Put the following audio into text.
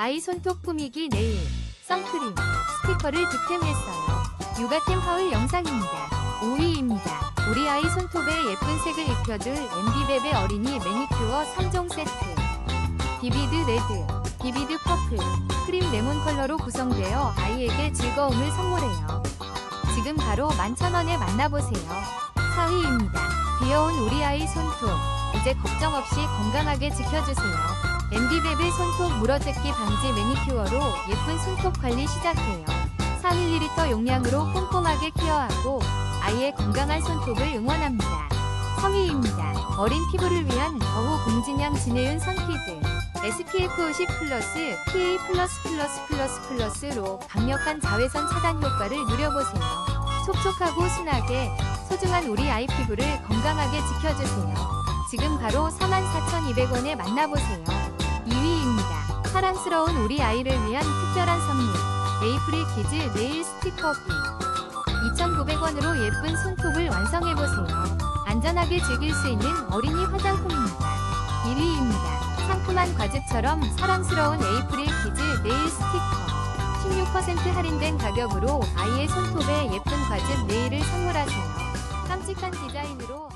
아이 손톱 꾸미기 네일, 선크림, 스티커를 득템했어요. 육아템 하울 영상입니다. 5위입니다. 우리 아이 손톱에 예쁜 색을 입혀줄 MB베베 어린이 매니큐어 3종 세트. 비비드 레드, 비비드 퍼플, 크림 레몬 컬러로 구성되어 아이에게 즐거움을 선물해요. 지금 바로 만천원에 만나보세요. 4위입니다. 귀여운 우리 아이 손톱. 이제 걱정 없이 건강하게 지켜주세요. MB베베 손톱 물어뜯기 방지 매니큐어로 예쁜 손톱 관리 시작해요. 4ml 용량으로 꼼꼼하게 케어하고 아이의 건강한 손톱을 응원합니다. 성의입니다. 어린 피부를 위한 더후 공진형 진해윤 선피드 SPF 50 플러스 PA 플러스 플러스 플러스 플러스로 강력한 자외선 차단 효과를 누려보세요. 촉촉하고 순하게 소중한 우리 아이 피부를 건강하게 지켜주세요. 지금 바로 44,200원에 만나보세요. 2위입니다. 사랑스러운 우리 아이를 위한 특별한 선물. 에이프릴 키즈 네일 스티커비. 2,900원으로 예쁜 손톱을 완성해보세요. 안전하게 즐길 수 있는 어린이 화장품입니다. 1위입니다. 상큼한 과즙처럼 사랑스러운 에이프릴 키즈 네일 스티커. 16% 할인된 가격으로 아이의 손톱에 예쁜 과즙 네일을 선물하세요. 깜찍한 디자인으로